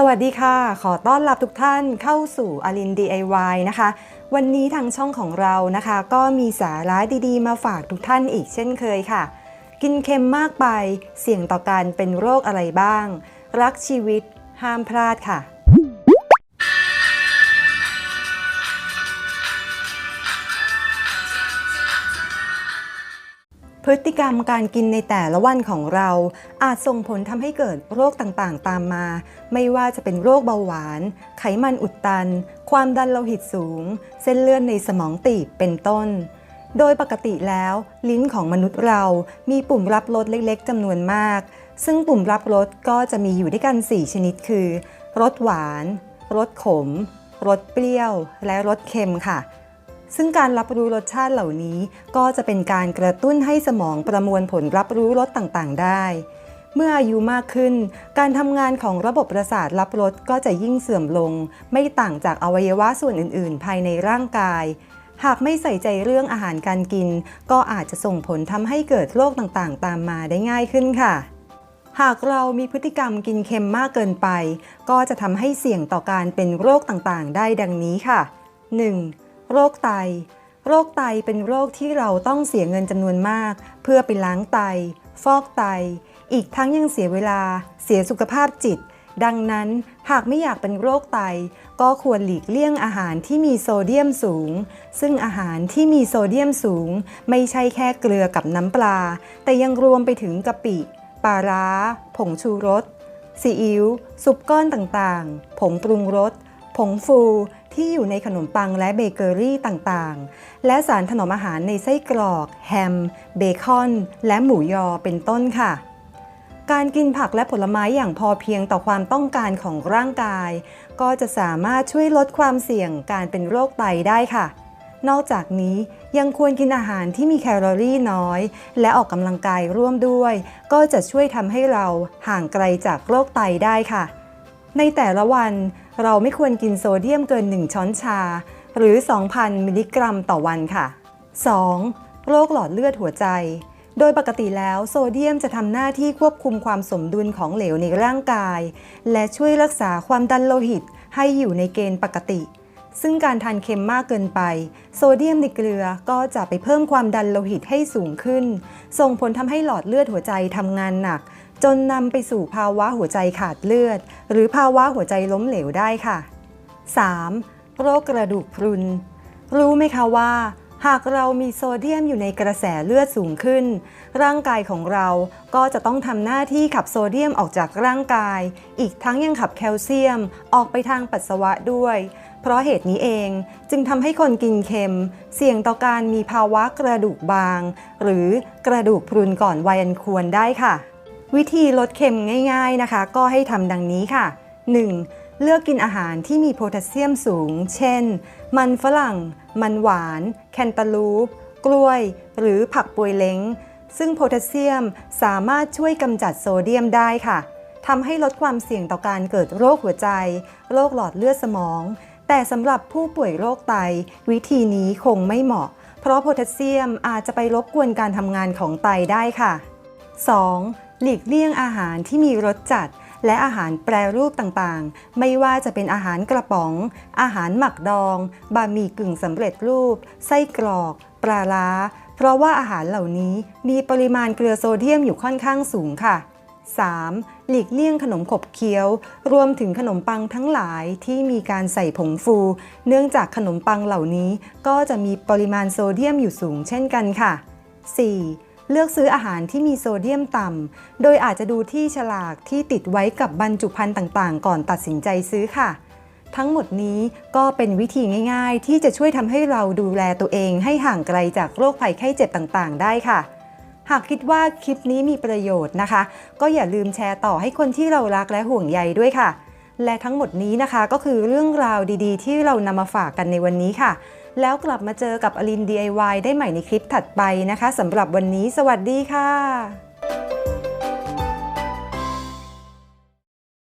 สวัสดีค่ะ ขอต้อนรับทุกท่านเข้าสู่อลิน DIY นะคะ วันนี้ทางช่องของเรานะคะ ก็มีสาระดีๆ มาฝากทุกท่านอีกเช่นเคยค่ะ กินเค็มมากไป เสี่ยงต่อการเป็นโรคอะไรบ้าง รักชีวิตห้ามพลาดค่ะ พฤติกรรมการกินในแต่ละวันของเรา อาจส่งผลทำให้เกิดโรคต่างๆ ตามมา ไม่ว่าจะเป็นโรคเบาหวาน ไขมันอุดตัน ความดันโลหิตสูง เส้นเลือดในสมองตีบเป็นต้น โดยปกติแล้ว ลิ้นของมนุษย์เรามีปุ่มรับรสเล็กๆจำนวนมาก ซึ่งปุ่มรับรสก็จะมีอยู่ด้วยกัน 4 ชนิดคือรสหวานรสขมรสเปรี้ยว และรสเค็มค่ะ ซึ่งการรับรู้รสชาติเหล่านี้ ก็จะเป็นการกระตุ้นให้สมองประมวลผลรับรู้รสต่างๆ ได้ เมื่ออายุมากขึ้น การทำงานของระบบประสาทรับรสก็จะยิ่งเสื่อมลง ไม่ต่างจากอวัยวะส่วนอื่น ๆ ภายในร่างกาย หากไม่ใส่ใจเรื่องอาหารการกิน ก็อาจจะส่งผลทำให้เกิดโรคต่างๆ ตามมาได้ง่ายขึ้นค่ะหากเรามีพฤติกรรมกินเค็มมากเกินไป ก็จะทำให้เสี่ยงต่อการเป็นโรคต่างๆ ได้ดังนี้ค่ะ 1. โรคไต โรคไตเป็นโรคที่เราต้องเสียเงินจำนวนมาก เพื่อไปล้างไต ฟอกไต อีกทั้งยังเสียเวลา เสียสุขภาพจิต ดังนั้นหากไม่อยากเป็นโรคไต ก็ควรหลีกเลี่ยงอาหารที่มีโซเดียมสูง ซึ่งอาหารที่มีโซเดียมสูง ไม่ใช่แค่เกลือกับน้ำปลา แต่ยังรวมไปถึงกะปิ ปลาร้า ผงชูรสซีอิ๊วซุปก้อนต่างๆ ผงปรุงรส ผงฟูที่อยู่ในขนมปังและเบเกอรี่ต่างๆ และสารถนอมอาหารในไส้กรอก แฮม เบคอน และหมูยอเป็นต้นค่ะ การกินผักและผลไม้อย่างพอเพียงต่อความต้องการของร่างกาย ก็จะสามารถช่วยลดความเสี่ยงการเป็นโรคไตได้ค่ะ นอกจากนี้ยังควรกินอาหารที่มีแคลอรี่น้อย และออกกำลังกายร่วมด้วย ก็จะช่วยทำให้เราห่างไกลจากโรคไตได้ค่ะ ในแต่ละวันเราไม่ควรกินโซเดียมเกิน 1 ช้อนชา หรือ 2,000 มิลลิกรัมต่อวันค่ะ 2. โรคหลอดเลือดหัวใจ โดยปกติแล้วโซเดียมจะทำหน้าที่ควบคุมความสมดุลของเหลวในร่างกาย และช่วยรักษาความดันโลหิตให้อยู่ในเกณฑ์ปกติ ซึ่งการทานเค็มมากเกินไป โซเดียมในเกลือก็จะไปเพิ่มความดันโลหิตให้สูงขึ้น ส่งผลทำให้หลอดเลือดหัวใจทำงานหนัก จนนำไปสู่ภาวะหัวใจขาดเลือด หรือภาวะหัวใจล้มเหลวได้ค่ะ 3. โรคกระดูกพรุน รู้ไหมคะว่า หากเรามีโซเดียมอยู่ในกระแสเลือดสูงขึ้น ร่างกายของเราก็จะต้องทำหน้าที่ขับโซเดียมออกจากร่างกาย อีกทั้งยังขับแคลเซียมออกไปทางปัสสาวะด้วย เพราะเหตุนี้เองจึงทำให้คนกินเค็ม เสี่ยงต่อการมีภาวะกระดูกบาง หรือกระดูกพรุนก่อนวัยอันควรได้ค่ะ วิธีลดเค็มง่าย ๆนะคะ ก็ให้ทำดังนี้ค่ะ 1. เลือกกินอาหารที่มีโพแทสเซียมสูง เช่น มันฝรั่ง มันหวาน แคนตาลูป กล้วย หรือผักปวยเล้ง ซึ่งโพแทสเซียมสามารถช่วยกำจัดโซเดียมได้ค่ะทำให้ลดความเสี่ยงต่อการเกิดโรคหัวใจ โรคหลอดเลือดสมอง แต่สำหรับผู้ป่วยโรคไต วิธีนี้คงไม่เหมาะ เพราะโพแทสเซียมอาจจะไปรบกวนการทำงานของไตได้ค่ะ 2. หลีกเลี่ยงอาหารที่มีรสจัด และอาหารแปรรูปต่างๆ ไม่ว่าจะเป็นอาหารกระป๋อง อาหารหมักดอง บะหมี่กึ่งสำเร็จรูป ไส้กรอก ปลาล้า เพราะว่าอาหารเหล่านี้มีปริมาณเกลือโซเดียมอยู่ค่อนข้างสูงค่ะ 3. หลีกเลี่ยงขนมขบเคี้ยว รวมถึงขนมปังทั้งหลายที่มีการใส่ผงฟู เนื่องจากขนมปังเหล่านี้ก็จะมีปริมาณโซเดียมอยู่สูงเช่นกันค่ะ 4. เลือกซื้ออาหารที่มีโซเดียมต่ำ โดยอาจจะดูที่ฉลากที่ติดไว้กับบรรจุภัณฑ์ต่างๆ ก่อนตัดสินใจซื้อค่ะ ทั้งหมดนี้ก็เป็นวิธีง่าย ๆ ที่จะช่วยทำให้เราดูแลตัวเองให้ห่างไกลจากโรคภัยไข้เจ็บต่างๆ ได้ค่ะ หากคิดว่าคลิปนี้มีประโยชน์นะคะ ก็อย่าลืมแชร์ต่อให้คนที่เรารักและห่วงใยด้วยค่ะและทั้งหมดนี้นะคะก็คือเรื่องราวดีๆ ที่เรานำมาฝากกันในวันนี้ค่ะ แล้วกลับมาเจอกับอลิน DIY ได้ใหม่ในคลิปถัดไปนะคะสำหรับวันนี้ สวัสดีค่ะ